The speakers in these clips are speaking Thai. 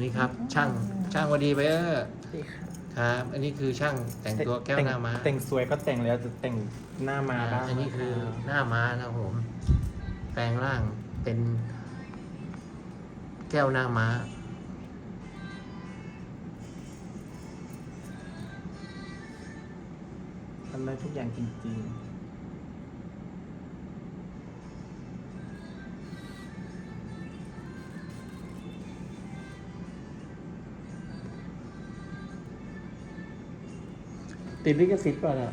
นี่ครับช่างช่างวดีไปเออดีค่ะครับ อันนี้คือช่างแต่งตัวแก้วหน้าม้าแต่งสวยก็แต่งแล้วจะแต่งหน้ามาบ้างอันนี้คือหน้าม้านะครับผมแปลงร่างเป็นแก้วหน้าม้าทำได้ทุกอย่างจริง ติดลิขสิทธิ์ป่ะเนี่ย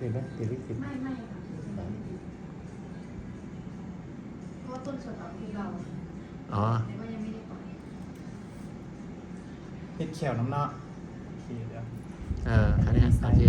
ติดไหมติดลิขสิทธิ์ไม่ไม่ค่ะเพราะต้นฉบับคือเราอ๋อแต่ว่ายังไม่ได้ปล่อยๆเฮ็ดแขวน้ำเนาะโอเคเดี๋ยวเออคันนี้โอเค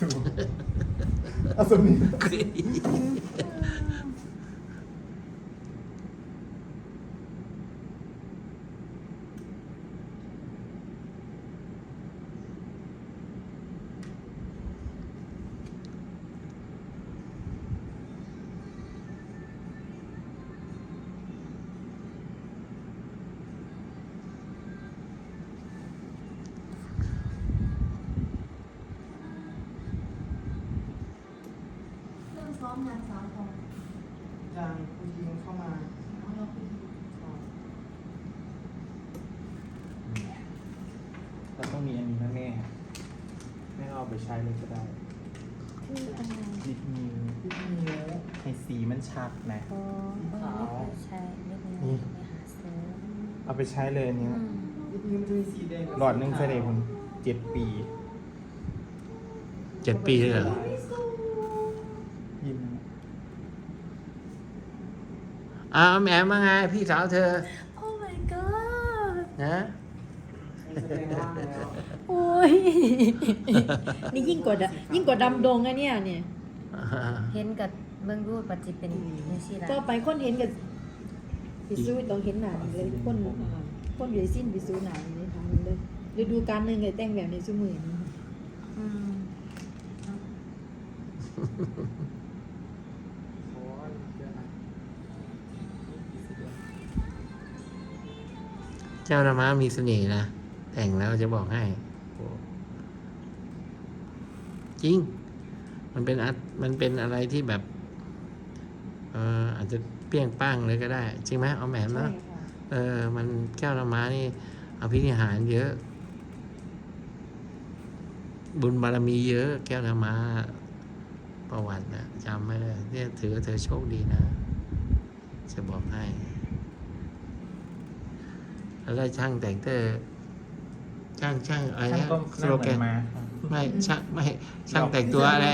สูงเอาส ยิงเข้ามาน้องเราคุยเราต้องมีอันนี้นะแม่ แม่เอาไปใช้เลยก็ได้คืออะไรลิปนิ้วลิปนิ้วให้สีมันชัดนะก็ไม่เคยใช้เล็กน้อยไปหาซื้อเอาไปใช้เลยอันนี้อืมลิปนี้มันจะมีสีแดงกับหลอดหนึงใช้ได้คนเจ็ดปี เจ็ดปีเลยเหรอยิ้ม อ้าวแหมมาไงพี่สาวเธอโอ้ my god นะแสดงว่าแล้วโอ้ย นี่ยิ่งกว่าดำยิ่งกว่าดำดงอะเนี่ยเนี่ย เห็นกับเบื้องรูปปัจจิเป็นนี่สิละต่อไปคนเห็นกับพิสูจน์ต้องเห็นหนาเลยคนคนอยู่ในสิ้นพิสูจน์หนาเลยค่ะมันเลยฤดูการหนึ่งเลยแต่งแบบในชั่วโมงนี้อืม เจ้าหน้าม้ามีเสน่ห์นะ แต่งแล้วจะบอกให้โอ้จริง มันเป็นอัดมันเป็นอะไรที่แบบ เอออาจจะเปรี้ยงป้างเลยก็ได้ จริงไหมเอาแหมใช่เนาะค่ะเออ มันแก้วหน้าม้านี่อภินิหารเยอะ บุญบารมีเยอะ แก้วหน้าม้าประวัตินะจำไม่ได้เนี่ยถือว่าเธอโชคดีนะ จะบอกให้ แล้วได้ช่างแต่งเตอร์ช่างช่างอะไรช่างนะก็สหน้าโลเหมืแกอนนมา ไม่ช่างไม่ช่างแต่งตัวอะไร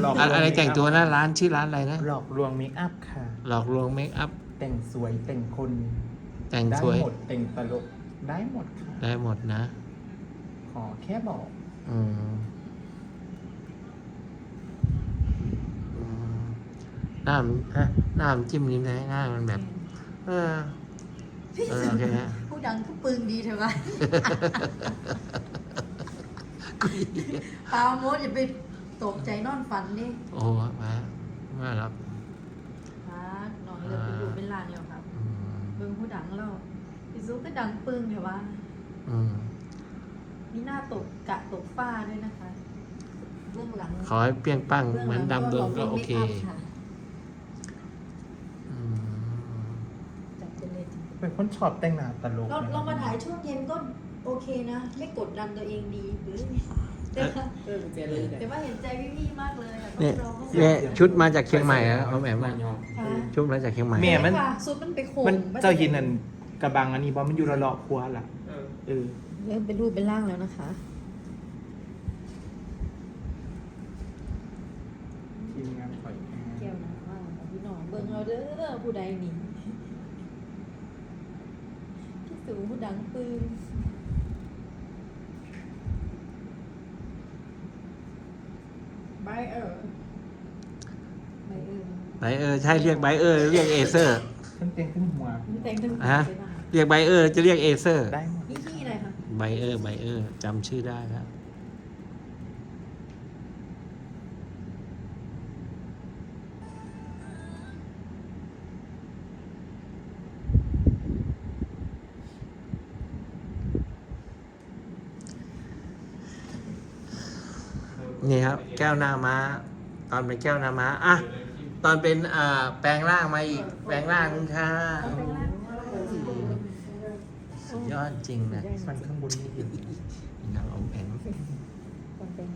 หลอกลอะวง อะไรแต่งตัวนะร้านชื่อร้านอะไรนะ หลอกลวงเมคอัพค่ะ หลอกลวงเมคอัพแต่งสวยแต่งคนแต่งได้สวยหมดแต่งตลกได้หมดค่ะ ได้หมดนะ ขอแค่บอก อืมอืมหน้ามันฮะหน้ามันจิ้มลิ้มนะหน้ามันแบบ เออเออโอเคฮะ ผู้ดังผู้ปึงดีเถอะวะปาโมดอย่าไปตกใจนอนฝันนี่โอ้มามาแล้วครับน้องเลิกไปอยู่เป็นหลานแล้วครับอืมเบิ่งผู้ดังเราพี่ซุกก็ดังปึงเถอะวะอืมมีหน้าตกกะตกฟ้าด้วยนะคะเบื้องหลังขอให้เปรี้ยงปังบื้งเหมือนหลังดำดงก็ขงโอเคมพะ อืม จัดไป เลยเป็นคนชอบแต่งหน้าตลกเรานะเรามาถ่ายช่วงเย็นก็โอเคนะ ไม่กดดันตัวเองดีหรือแต่ว่าเออเจเลยเนี่ยแต่ว่าเห็นใจพี่ๆมากเลยค่ะเนี่ยเราก็เนี่ยชุดมาจากเชียงใหม่อะเอาแหมมาค่ะชุดมาจากเชียงใหม่ แม่มัน ค่ะซุปมันไปโขงมันเจ้าหินนั่นกระบังอันนี้บอมันอยู่ระลอกครัวล่ะเออเออเริ่มเป็นรูปเป็นร่างแล้วนะคะ ทีมงานข่อยแก้วน้ำว่าพี่น้องเบิ่งเราเด้อผู้ใดหนี ผู้ดังปืนไบเออร์ไบเออร์ไบเออร์ใช่เรียกไบเออร์เรียกเอเซอร์ ขึ้นเตีขึ้นหัวฮะ เรียกไบเออร์จะเรียกเอเซอร์ไบเออร์ไบเออร์จำชื่อได้ครับ ก้วหน้าม้า ตอนเป็นแก้วหน้าม้าอะตอนเป็นอ่าแปลงร่างมาอีก แปลงร่างคุณค่ะสุดยอดจริงนะฟันข้างบนนี่เห็นนางอมแอมตอนแต่ง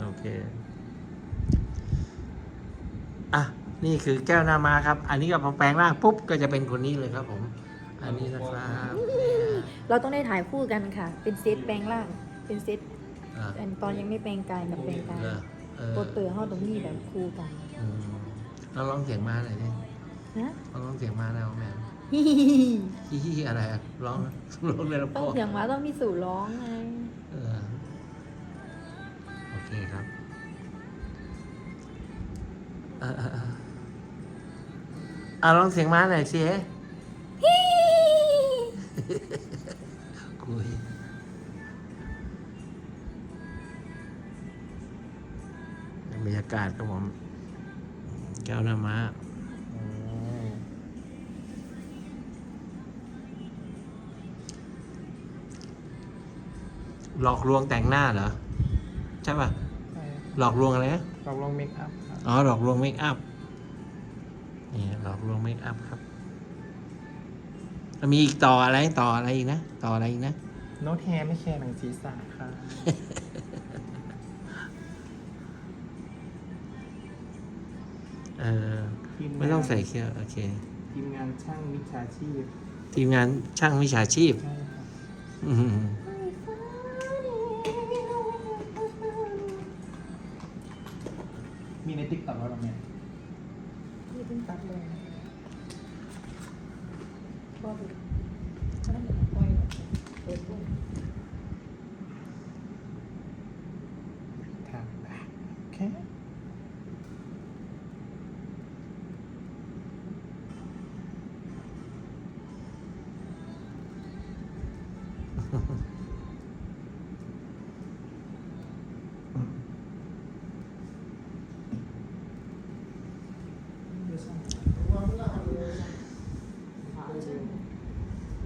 โอเคอะนี่คือแก้วหน้าม้าครับ อันนี้ก็พอแปลงร่างปุ๊บก็จะเป็นคนนี้เลยครับผม อันนี้นะครับ เนี่ยเราต้องได้ถ่ายคู่กันค่ะ เป็นเซตแปลงร่าง เป็นเซตอะอันตอนยังไม่แปลงกายกับแปลงกายเออเออโปสเตอร์เขาตรงนี้แบบคู่กันอืมเราลองเสียงมาหน่อยดินะเราลองเสียงมาแล้วแม่ฮิฮิฮิฮิฮิอะไรอะร้องร้องเลยละต้องพ่อเสียงหมาต้องมีสู่ร้องไงเออโอเคครับเออเออเอออะลองเสียงมาหน่อยสิ คุยบรรยากาศครับผมแก้วหน้าม้าอืมหลอกลวงแต่งหน้าเหรอ ใช่ป่ะใช่หลอกลวงอะไรนะเราลองเมคอัพครับอ๋อ หลอกลวงเมคอัพนี่หลอกลวงเมคอัพครับแล้ว มีอีกต่ออะไรต่ออะไรอีกนะ ต่ออะไรอีกนะ โน้ตแฮร์ไม่แคร์หนังศีรษะค่ะ เออทีงานไม่ต้องใส่เครื่องโอเค ทีมงานช่างมิจฉาชีพทีมงานช่างวิชาชีพ ใช่ค่ะอืมมีในติ๊กต็อกแล้วเหรอแม่นี่เพิ่งตัดเลย ก็ดูก็ต้องปล่อเปิดปุ๊บทางแบบโอเค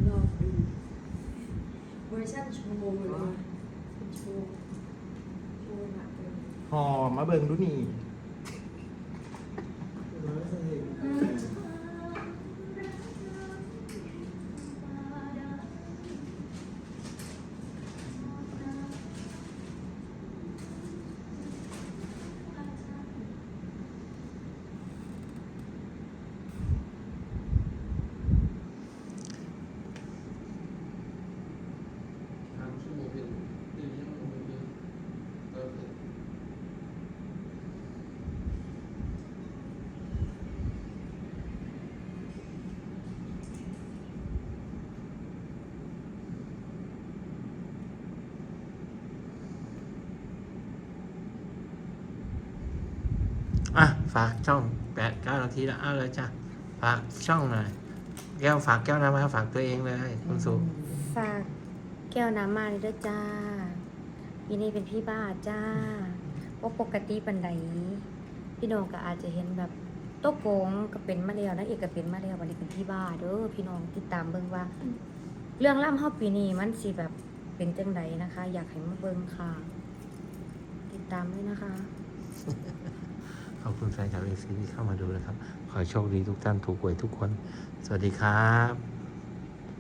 รอดูเวอร์ ชั่นโชว์เลยเป็นโชว์โชว์หนักเลย หอมมาเบิงดูนี่ อะ ฝากช่องแปดเก้านาทีแล้วเอาเลยจ้ะฝากช่องหน่อยแก้วฝากแก้วน้ำมาฝากตัวเองเลยคุณสุฝากแก้วน้ำมาเลยด้อจ้าปีนี้เป็นพี่บ้าจ้าว่าปกติปันใดพี่น้องก็อาจจะเห็นแบบโต๊ะโกงก็เป็นมาแล้วนะเอกก็เป็นมาแล้ววันนี้เป็นพี่บ้าเด้อพี่น้องติดตามเบิ่งว่า เรื่องล่ำเฮาปีนี้มันสิแบบเป็นจังใดนะคะ อยากให้มาเบิ่งค่ะ ติดตามด้วยนะคะ ขอบคุณแฟนคลับเอซีที่เข้ามาดูนะครับ ขอโชคดีทุกท่านถูกหวยทุกคน สวัสดีครับ